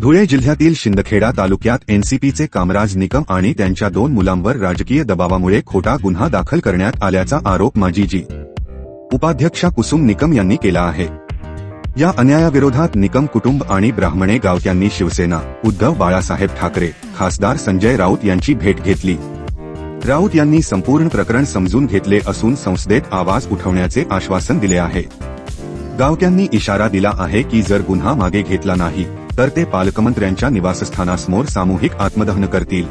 धुळे जिल्ह्यातील शिंदखेडा तालुक्यात एनसीपीचे कामराज निकम आणि त्यांच्या दोन मुलांवर राजकीय दबावामुळे खोटा गुन्हा दाखल करण्यात आल्याचा आरोप माजी जी उपाध्यक्षा कुसुम निकम यांनी केला आहे. या अन्यायाविरोधात निकम कुटुंब आणि ब्राह्मणे गावत्यांनी शिवसेना उद्धव बाळासाहेब ठाकरे खासदार संजय राऊत यांची भेट घेतली. राऊत यांनी संपूर्ण प्रकरण समजून घेतले असून संसदेत आवाज उठवण्याचे आश्वासन दिले आहे. गावक्यांनी इशारा दिला आहे की जर गुन्हा मागे घेतला नाही तर ते पालकमंत्र्यांच्या निवासस्थानासमोर सामूहिक आत्मदहन करतील.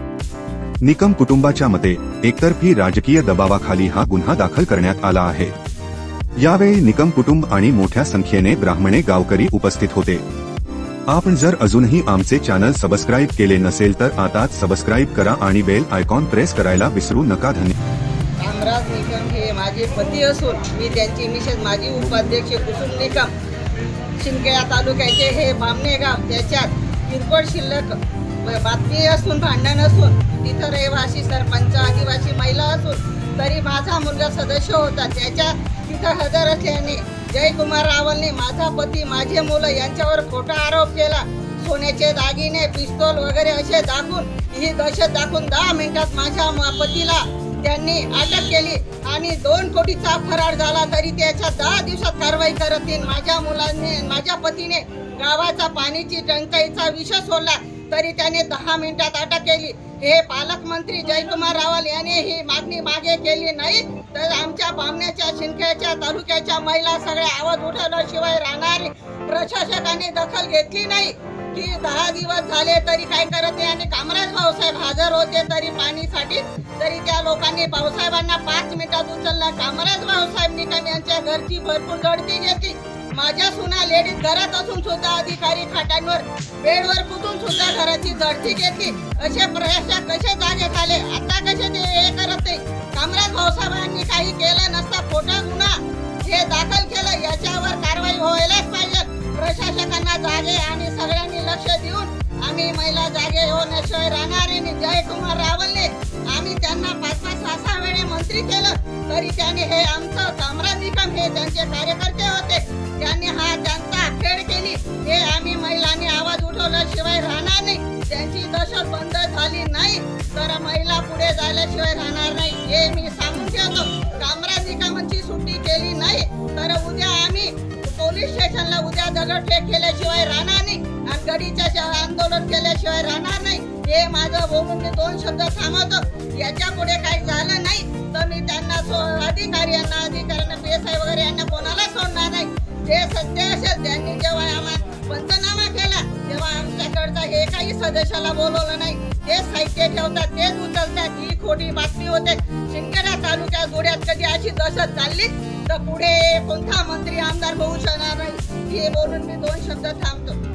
निकम कुटुंबाच्या मते एकतर्फी राजकीय दबावाखाली हा गुन्हा दाखल करण्यात आला आहे. यावेळी निकम कुटुंब आणि मोठ्या संख्येने ब्राह्मणे गावकरी उपस्थित होते. आपण जर अजूनही आमचे चॅनल सबस्क्राईब केले नसेल तर आताच सबस्क्राईब करा आणि बेल आयकॉन प्रेस करायला विसरू नका. धन्यवाद निकम हे माझे पती असून मी त्यांची मिसेस माझी उपाध्यक्ष कुसुम निकम शिंदखेडा तालुक्याचे हे बामणे गाव त्याच्यात किरकोळ शिल्लक बातमी असून भांडण असून तिथं रहिवासी सरपंच आदिवासी महिला असून तरी माझा मुलगा सदस्य होता. त्याच्या तिथं हजर असल्याने जयकुमार रावलने माझा पती माझे मुलं यांच्यावर खोटा आरोप केला. सोन्याचे दागिने पिस्तोल वगैरे असे दाखवून ही दहशत दाखवून दहा मिनिटात माझ्या पतीला त्यांनी अटक केली आणि दोन कोटीचा फरार झाला तरी त्याच्या दहा दिवसात कारवाई करत येईल. माझ्या मुलांनी माझ्या पतीने गावाचा पाण्याची टंचाईचा विषय सोडला तरी त्याने दहा मिनिटात अटक केली. हे पालकमंत्री जयकुमार रावल यांनी ही मागणी मागे केली नाही तर आमच्या बामण्याच्या शिंदख्याच्या तालुक्याच्या महिला सगळ्या आवाज उठवल्याशिवाय राहणारी प्रशासकाने दखल घेतली नाही. की दहा दिवस झाले तरी काय करत नाही? आणि कामराज भाऊसाहेब हजर होते तरी पाणीसाठी तरी त्या लोकांनी भाऊसाहेबांना पाच मिनिटात उचलला. कामराज भाऊसाहेब निकम यांच्या घरची भरपूर गळती घेतली. माझ्या सुना लेडीज घरात असून सुद्धा अधिकारी खाटांवर बेडवर कुठून सुद्धा घराची झडती घेतली. असे प्रशासक कसे जागे झाले? आता कसे ते हे करत नाही? कामराज भाऊसाहेबांनी काही केलं नसता खोटा गुन्हा हे दाखल केलं याच्यावर कारवाई व्हायलाच पाहिजे. प्रशासकांना जागे आणि सगळ्यांनी लक्ष देऊन आम्ही महिला जागे होण्याशिवाय राहणार आणि जयकुमार केलं हे आमचं कामराज निकम हे त्यांचे कार्यकर्ते होते. त्यांनी हा त्यांचा खेळ केली. हे आम्ही महिलांनी आवाज उठवल्याशिवाय राहणार नाही. त्यांची दशा बंद झाली नाही. तर महिला पुढे झाल्याशिवाय राहणार नाही हे मी सांगून ठेवतो. कामराज निकमांची सुट्टी केली नाही? तर उद्या आम्ही पोलीस स्टेशनला उद्या दगडफेक केल्याशिवाय राहणार नाही. आणि गडीच्या आंदोलन केल्याशिवाय राहणार नाही. हे माझं बोलून मी म्हणजे दोन शब्द थांबवतो याच्यापुढे काही झालं नाही तर मी त्यांना सो अधिकाऱ्यांना अधिकाऱ्यांना पी एस आय वगैरे यांना कोणाला सोडणार नाही. जे सत्य असेल त्यांनी जेव्हा आम्हाला पंचनामा केला तेव्हा आमच्याकडचा हे काही सदस्याला बोलवलं नाही. ते साहित्य ठेवतात तेच उचलतात. ही खोटी बातमी होते. शिंदखेडा तालुक्यात धुळ्यात कधी अशी दहशत चालली तर पुढे कोणता मंत्री आमदार होऊ शकणार नाही? हे बोलून मी दोन शब्द थांबतो.